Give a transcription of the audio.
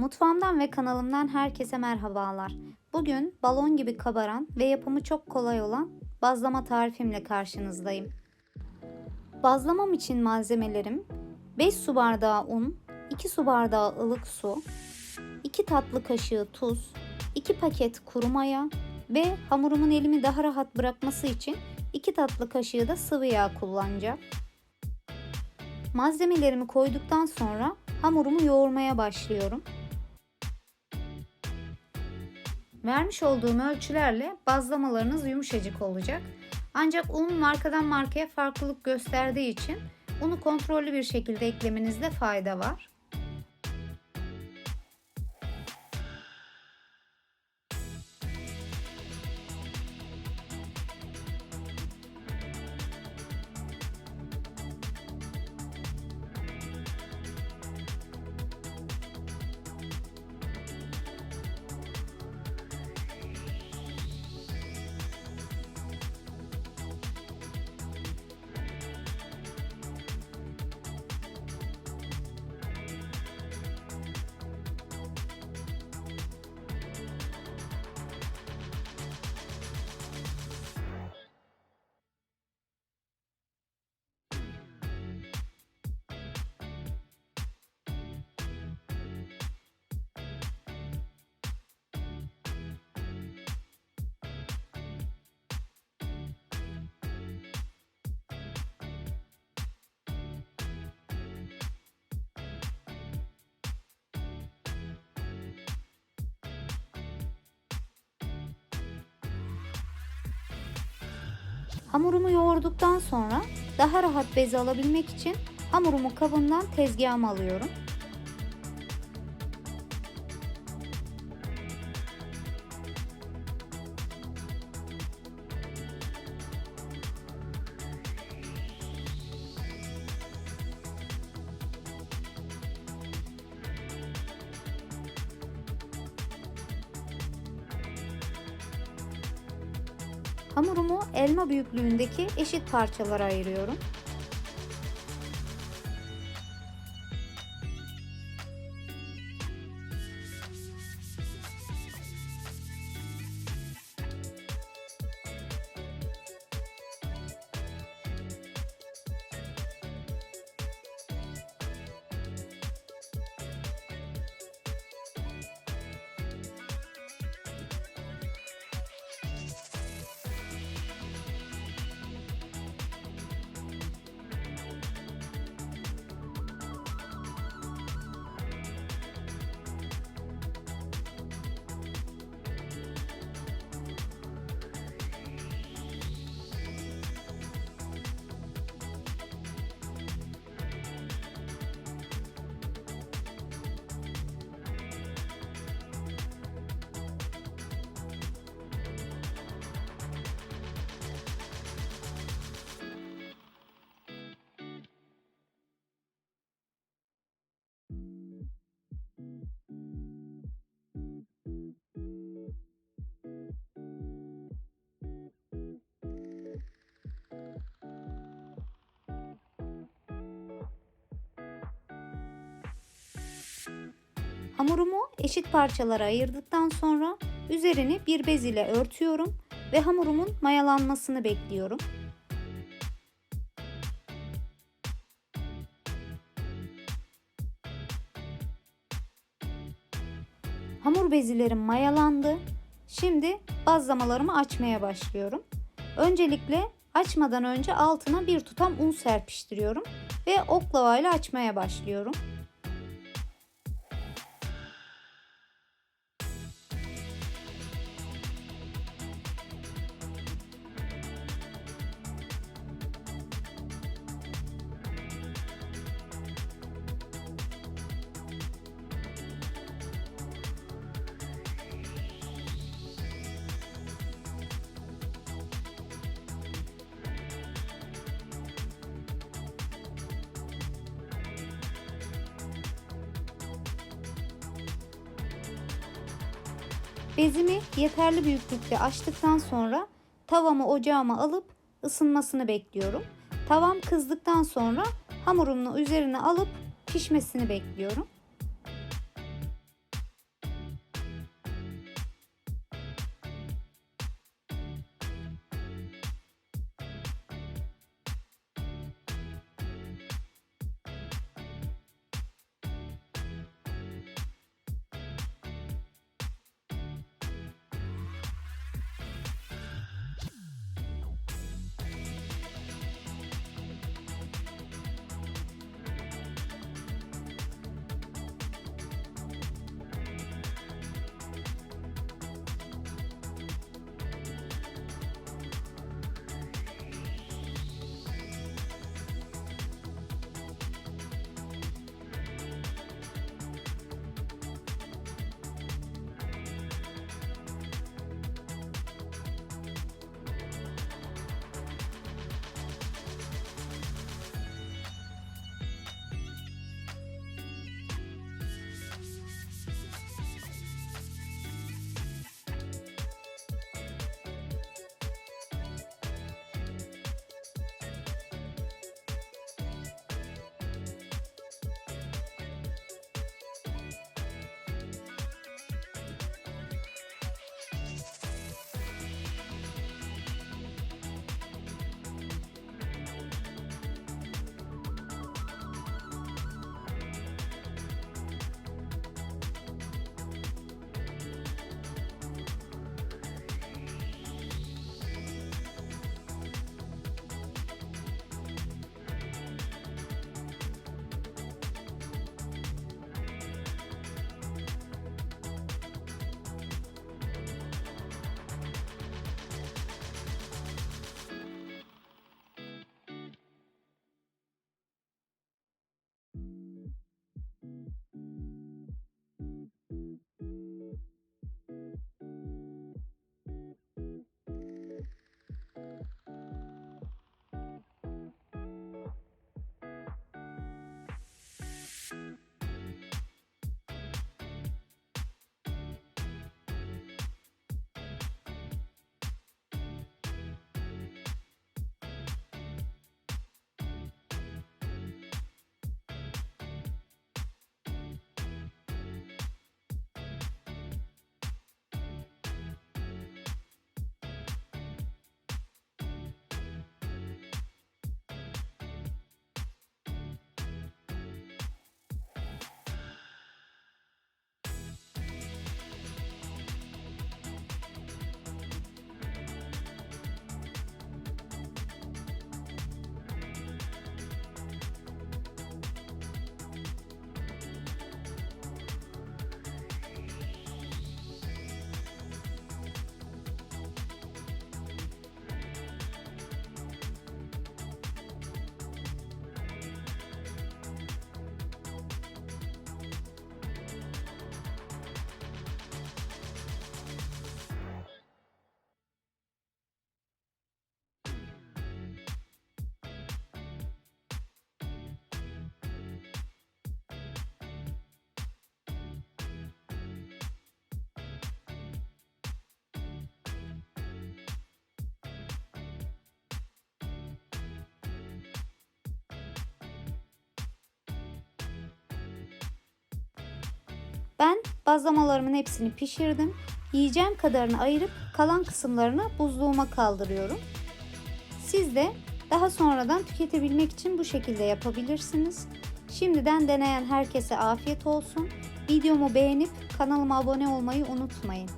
Mutfağımdan ve kanalımdan herkese merhabalar. Bugün balon gibi kabaran ve yapımı çok kolay olan bazlama tarifimle karşınızdayım. Bazlamam için malzemelerim 5 su bardağı un, 2 su bardağı ılık su, 2 tatlı kaşığı tuz, 2 paket kuru maya ve hamurumun elimi daha rahat bırakması için 2 tatlı kaşığı da sıvı yağ kullanacağım. Malzemelerimi koyduktan sonra hamurumu yoğurmaya başlıyorum. Vermiş olduğum ölçülerle bazlamalarınız yumuşacık olacak. Ancak un markadan markaya farklılık gösterdiği için unu kontrollü bir şekilde eklemenizde fayda var. Hamurumu yoğurduktan sonra daha rahat beze alabilmek için hamurumu kabından tezgahıma alıyorum. Hamurumu elma büyüklüğündeki eşit parçalara ayırıyorum. Hamurumu eşit parçalara ayırdıktan sonra üzerini bir bez ile örtüyorum ve hamurumun mayalanmasını bekliyorum. Hamur bezilerim mayalandı. Şimdi bazlamalarımı açmaya başlıyorum. Öncelikle açmadan önce altına bir tutam un serpiştiriyorum ve oklava ile açmaya başlıyorum. Bezimi yeterli büyüklükte açtıktan sonra tavamı ocağıma alıp ısınmasını bekliyorum. Tavam kızdıktan sonra hamurumu üzerine alıp pişmesini bekliyorum. Ben bazlamalarımın hepsini pişirdim. Yiyeceğim kadarını ayırıp kalan kısımlarını buzluğuma kaldırıyorum. Siz de daha sonradan tüketebilmek için bu şekilde yapabilirsiniz. Şimdiden deneyen herkese afiyet olsun. Videomu beğenip kanalıma abone olmayı unutmayın.